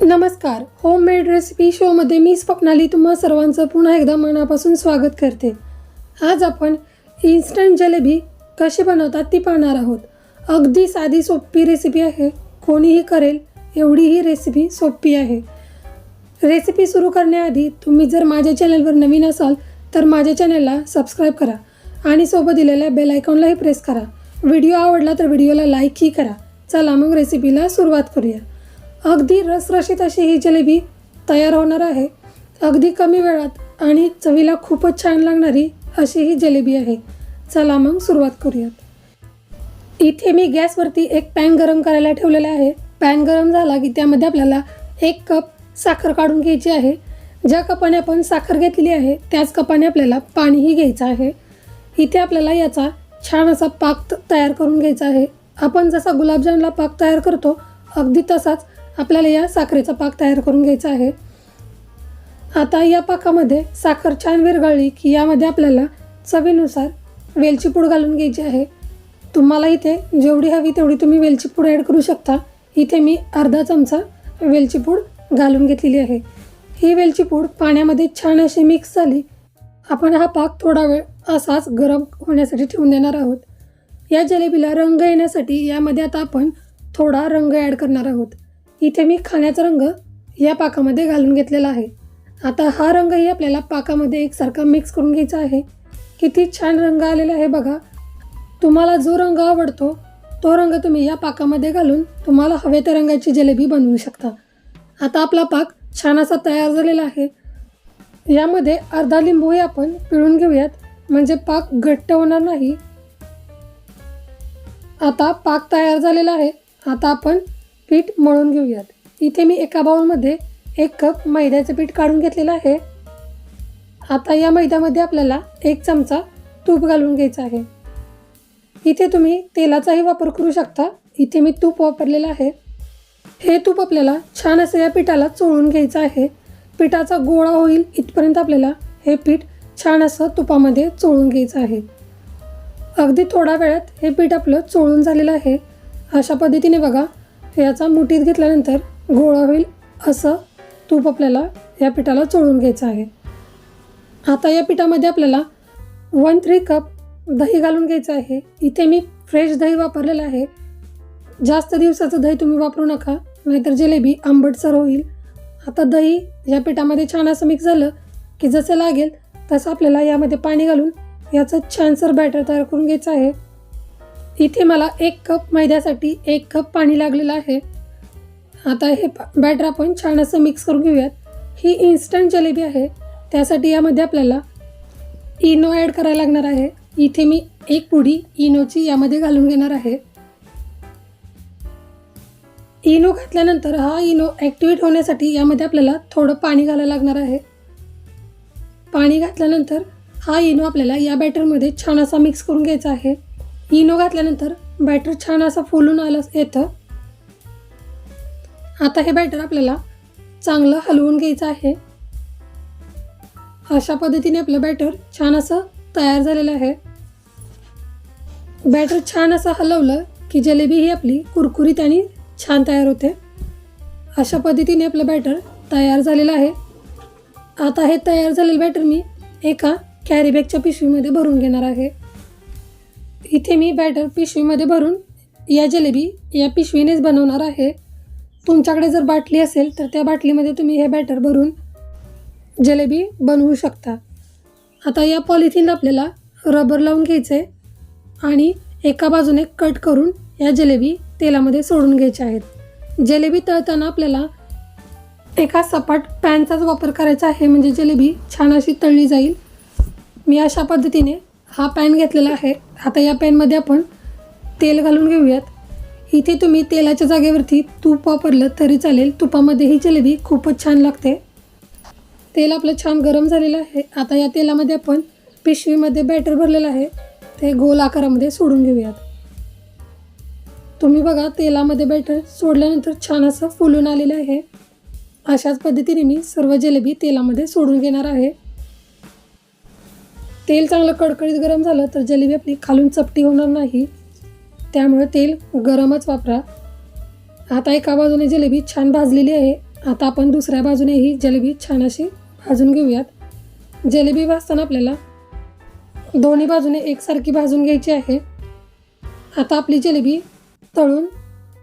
नमस्कार. Homemade recipe शोमध्ये मी स्वप्नाली तुम्हा सर्वांचं पुन्हा एकदा मनापासून स्वागत करते. आज आपण इन्स्टंट जलेबी कशी बनवतात ती पाहणार आहोत. अगदी साधी सोपी रेसिपी आहे. कोणीही करेल एवढी ही रेसिपी सोपी आहे. रेसिपी सुरू करण्याआधी तुम्ही जर माझ्या चॅनलवर नवीन असाल तर माझ्या चॅनलला सबस्क्राईब करा आणि सोबत दिलेल्या बेल आयकॉनलाही प्रेस करा. व्हिडिओ आवडला तर व्हिडिओला लाईकही करा. चला मग रेसिपीला सुरुवात करूया. अगदी रसरशीत अशी ही जलेबी तयार होणार आहे. अगदी कमी वेळात आणि चवीला खूपच छान लागणारी अशी ही जलेबी आहे. चला मग सुरुवात करूयात. इथे मी गॅसवरती एक पॅन गरम करायला ठेवलेला आहे. पॅन गरम झाला की त्यामध्ये आपल्याला एक कप साखर काढून घ्यायची आहे. ज्या कपाने आपण साखर घेतलेली आहे त्याच कपाने आपल्याला पाणीही घ्यायचं आहे. इथे आपल्याला याचा छान असा पाक तयार करून घ्यायचा आहे. आपण जसा गुलाबजामला पाक तयार करतो अगदी तसाच आपल्याला या साखरेचा पाक तयार करून घ्यायचा आहे. आता या पाकामध्ये साखर छान विरघळली की यामध्ये आपल्याला चवीनुसार वेलची पूड घालून घ्यायची आहे. तुम्हाला इथे जेवढी हवी तेवढी तुम्ही वेलची पूड ॲड करू शकता. इथे मी अर्धा चमचा वेलची पूड घालून घेतलेली आहे. ही वेलची पूड पाण्यामध्ये छान अशी मिक्स झाली. आपण हा पाक थोडा वेळ असाच गरम होण्यासाठी ठेवून देणार आहोत. या जलेबीला रंग येण्यासाठी यामध्ये आता आपण थोडा रंग ॲड करणार आहोत. इथे मी खाण्याचा रंग या पाकामध्ये घालून घेतलेला आहे. आता हा रंगही आपल्याला पाकामध्ये एकसारखा मिक्स करून घ्यायचा आहे. किती छान रंग आलेला आहे बघा. तुम्हाला जो रंग आवडतो तो रंग तुम्ही या पाकामध्ये घालून तुम्हाला हवे त्या रंगाची जिलेबी बनवू शकता. आता आपला पाक छान असा तयार झालेला आहे. यामध्ये अर्धा लिंबूही आपण पिळून घेऊयात. म्हणजे पाक घट्ट होणार नाही. आता पाक तयार झालेला आहे. आता आपण पीठ मळून घेऊयात. इथे मी एका बाउलमध्ये एक कप मैद्याचं पीठ काढून घेतलेलं आहे. आता या मैद्यामध्ये आपल्याला एक चमचा तूप घालून घ्यायचं आहे. इथे तुम्ही तेलाचाही वापर करू शकता. इथे मी तूप वापरलेलं आहे. हे तूप आपल्याला छान असं या पिठाला चोळून घ्यायचं आहे. पिठाचा गोळा होईल इथपर्यंत आपल्याला हे पीठ छान असं तुपामध्ये चोळून घ्यायचं आहे. अगदी थोड्या वेळात हे पीठ आपलं चोळून झालेलं आहे. अशा पद्धतीने बघा याचा मुठीत घेतल्यानंतर गोळा होईल असं तूप आपल्याला या पिठाला चोळून घ्यायचं आहे. आता या पिठामध्ये आपल्याला वन थ्री कप दही घालून घ्यायचं आहे. इथे मी फ्रेश दही वापरलेलं आहे. जास्त दिवसाचं दही तुम्ही वापरू नका नाहीतर जिलेबी आंबटसर होईल. आता दही या पिठामध्ये छान असं मिक्स झालं की जसं लागेल तसं आपल्याला यामध्ये पाणी घालून याचं छानसर बॅटर तयार करून घ्यायचं आहे. इथे मला एक कप मैद्यासाठी एक कप पाणी लागलेलं आहे. आता हे बॅटर आपण छान असं मिक्स करून घेऊयात. ही इन्स्टंट जलेबी आहे. त्यासाठी यामध्ये आपल्याला इनो ॲड करायला लागणार आहे. इथे मी एक पुडी इनोची यामध्ये घालून घेणार आहे. इनो घातल्यानंतर हा इनो ॲक्टिवेट होण्यासाठी यामध्ये आपल्याला थोडं पाणी घालायला लागणार आहे. पाणी घातल्यानंतर हा इनो आपल्याला या बॅटरमध्ये छान असा मिक्स करून घ्यायचा आहे. इनो घातल्यानंतर बॅटर छान असं फुलून आलं येतं. आता हे बॅटर आपल्याला चांगलं हलवून घ्यायचं आहे. अशा पद्धतीने आपलं बॅटर छान असं तयार झालेलं आहे. बॅटर छान असं हलवलं की जलेबी ही आपली कुरकुरीत आणि छान तयार होते. अशा पद्धतीने आपलं बॅटर तयार झालेलं आहे. आता हे तयार झालेलं बॅटर मी एका कॅरीबॅगच्या पिशवीमध्ये भरून घेणार आहे. इथे मी बॅटर पिशवीमध्ये भरून या जलेबी या पिशवीनेच बनवणार आहे. तुमच्याकडे जर बाटली असेल तर त्या बाटलीमध्ये तुम्ही हे बॅटर भरून जलेबी बनवू शकता. आता या पॉलिथिनला आपल्याला रबर लावून घ्यायचं आहे आणि एका बाजूने कट करून या जलेबी तेलामध्ये सोडून घ्यायच्या आहेत. जलेबी तळताना आपल्याला एका सपाट पॅनचाच वापर करायचा आहे म्हणजे जलेबी छान अशी तळली जाईल. मी अशा पद्धतीने हा पॅन घेतलेला आहे. आता या पॅनमध्ये आपण तेल घालून घेऊयात. इथे तुम्ही तेलाच्या जागेवरती तूप वापरलं तरी चालेल. तुपामध्ये ही जलेबी खूपच छान लागते. तेल आपलं छान गरम झालेलं आहे. आता या तेलामध्ये आपण पिशवीमध्ये बॅटर भरलेलं आहे. ते गोल आकारामध्ये सोडून घेऊयात. तुम्ही बघा तेलामध्ये बॅटर सोडल्यानंतर छान असं फुलून आलेलं आहे. अशाच पद्धतीने मी सर्व जलेबी तेलामध्ये सोडून घेणार आहे. तेल चांगलं कडकडीत गरम झालं तर जलेबी आपली खालून चपटी होणार नाही. त्यामुळे तेल गरमच वापरा. आता एका बाजूने जलेबी छान भाजलेली आहे. आता आपण दुसऱ्या बाजूने ही जलेबी छान अशी भाजून घेऊयात. जलेबी भाजताना आपल्याला दोन्ही बाजूने एकसारखी भाजून घ्यायची आहे. आता आपली जलेबी तळून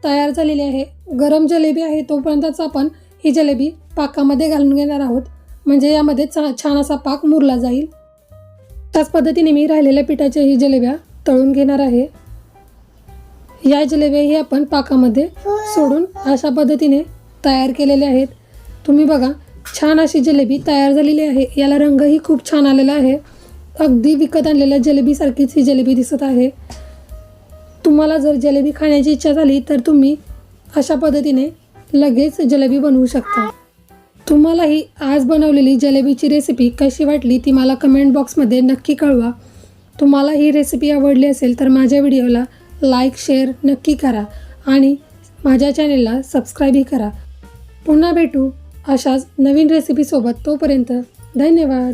तयार झालेली आहे. गरम जलेबी आहे तोपर्यंतच आपण ही जलेबी पाकामध्ये घालून घेणार आहोत. म्हणजे यामध्ये चा छान असा पाक मुरला जाईल. त्याच पद्धतीने मी राहिलेल्या पिठाच्या ही जलेब्या तळून घेणार आहे. या जलेब्याही आपण पाकामध्ये सोडून अशा पद्धतीने तयार केलेल्या आहेत. तुम्ही बघा छान अशी जलेबी तयार झालेली आहे. याला रंगही खूप छान आलेला आहे. अगदी विकत आणलेल्या जलेबीसारखीच ही जलेबी दिसत आहे. तुम्हाला जर जलेबी खाण्याची इच्छा झाली तर तुम्ही अशा पद्धतीने लगेच जलेबी बनवू शकता. तुम्हाला ही आज बनवलेली जलेबीची रेसिपी कशी वाटली ती मला कमेंट बॉक्समध्ये नक्की कळवा. तुम्हाला ही रेसिपी आवडली असेल तर माझ्या व्हिडिओला लाईक शेअर नक्की करा आणि माझ्या चॅनेलला सबस्क्राईबही करा. पुन्हा भेटू अशाच नवीन रेसिपीसोबत तोपर्यंत धन्यवाद.